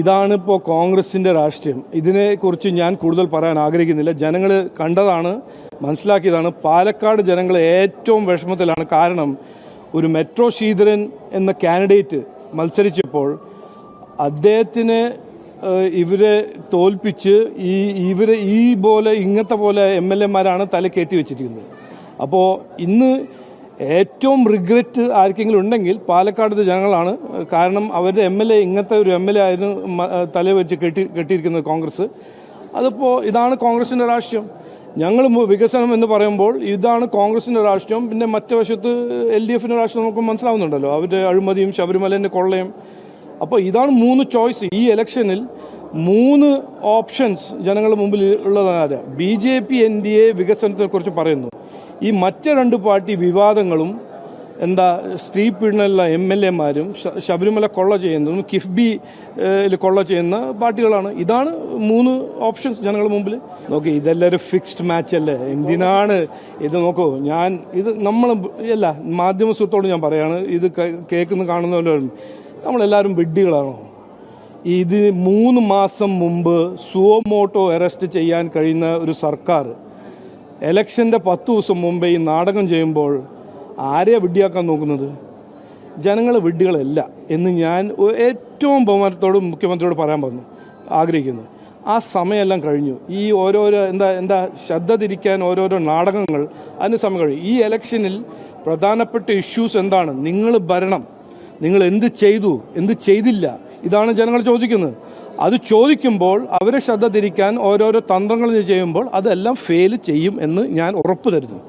ഇതാണ് ഇപ്പോൾ കോൺഗ്രസിന്റെ രാഷ്ട്രീയം. ഇതിനെക്കുറിച്ച് ഞാൻ കൂടുതൽ പറയാൻ ആഗ്രഹിക്കുന്നില്ല. ജനങ്ങൾ കണ്ടതാണ് മനസ്സിലാക്കിയതാണ്. പാലക്കാട് ജനങ്ങൾ ഏറ്റവും വിഷമത്തിലാണ് കാരണം ഒരു മെട്രോ ശ്രീധരൻ എന്ന കാൻഡിഡേറ്റ് മത്സരിച്ചപ്പോൾ അദ്ദേഹത്തിന് ഇവരെ തോൽപ്പിച്ച് ഈ ഇവരെ ഈ പോലെ ഇങ്ങനത്തെ പോലെ എം എൽ എമാരാണ് തല കയറ്റി വെച്ചിരിക്കുന്നത്. അപ്പോൾ ഇന്ന് ഏറ്റവും റിഗ്രറ്റ് ആർക്കെങ്കിലും ഉണ്ടെങ്കിൽ പാലക്കാടത്തെ ജനങ്ങളാണ്. കാരണം അവരുടെ എം എൽ എ ഇങ്ങനത്തെ ഒരു എം എൽ എ ആയിരുന്നു തല വെച്ച് കെട്ടി കെട്ടിയിരിക്കുന്നത് കോൺഗ്രസ്. അതിപ്പോൾ ഇതാണ് കോൺഗ്രസിന്റെ രാഷ്ട്രീയം. ഞങ്ങൾ വികസനം എന്ന് പറയുമ്പോൾ ഇതാണ് കോൺഗ്രസിന്റെ രാഷ്ട്രീയം. പിന്നെ മറ്റു വശത്ത് എൽ ഡി എഫിന്റെ രാഷ്ട്രീയം നമുക്ക് മനസ്സിലാവുന്നുണ്ടല്ലോ. അവരുടെ അഴിമതിയും ശബരിമലേന്റെ കൊള്ളയും. അപ്പോൾ ഇതാണ് മൂന്ന് ചോയ്സ്. ഈ ഇലക്ഷനിൽ മൂന്ന് ഓപ്ഷൻസ് ജനങ്ങളുടെ മുമ്പിൽ ഉള്ളതാണ്. B J P N D A വികസനത്തെ കുറിച്ച് പറയുന്നു. ഈ മറ്റ് രണ്ട് പാർട്ടി വിവാദങ്ങളും എന്താ സ്ത്രീ പീഡനമുള്ള എം എൽ എമാരും ശബരിമല കൊള്ള ചെയ്യുന്നതും കിഫ്ബി കൊള്ള ചെയ്യുന്ന പാർട്ടികളാണ്. ഇതാണ് മൂന്ന് ഓപ്ഷൻസ് ജനങ്ങളുടെ മുമ്പിൽ നോക്കി ഇതെല്ലാം ഒരു ഫിക്സ്ഡ് മാച്ച് അല്ലേ? എന്തിനാണ്? ഇത് നോക്കൂ ഞാൻ ഇത് നമ്മൾ അല്ല മാധ്യമ സുഹൃത്തോട് ഞാൻ പറയാണ് ഇത് കേൾക്കുന്ന കാണുന്നവരും നമ്മളെല്ലാവരും വിഡ്ഢികളാണോ? ഇത് മൂന്ന് മാസം മുമ്പ് സുവോമോട്ടോ അറസ്റ്റ് ചെയ്യാൻ കഴിയുന്ന ഒരു സർക്കാർ എലക്ഷന്റെ പത്ത് ദിവസം മുമ്പേ ഈ നാടകം ചെയ്യുമ്പോൾ ആരെയാ വിഡ്ഢിയാക്കാൻ നോക്കുന്നത്? ജനങ്ങൾ വിഡ്ഢികളല്ല എന്ന് ഞാൻ ഏറ്റവും ബഹുമാനത്തോട് മുഖ്യമന്ത്രിയോട് പറയാൻ പറഞ്ഞു ആഗ്രഹിക്കുന്നു. ആ സമയമെല്ലാം കഴിഞ്ഞു. ഈ ഓരോരോ എന്താ എന്താ ശ്രദ്ധ തിരിക്കാൻ ഓരോരോ നാടകങ്ങൾ അതിന് സമയം കഴിഞ്ഞു ഈ ഇലക്ഷനിൽ പ്രധാനപ്പെട്ട ഇഷ്യൂസ് എന്താണ്? നിങ്ങൾ ഭരണം. നിങ്ങൾ എന്ത് ചെയ്തു? എന്ത് ചെയ്തില്ല? ഇതാണ് ജനങ്ങൾ ചോദിക്കുന്നത്. അത് ചോദിക്കുമ്പോൾ അവരെ ശ്രദ്ധ തിരിക്കാൻ ഓരോരോ തന്ത്രങ്ങൾ ചെയ്യുമ്പോൾ അതെല്ലാം ഫെയിൽ ചെയ്യും എന്ന് ഞാൻ ഉറപ്പ് തരുന്നു.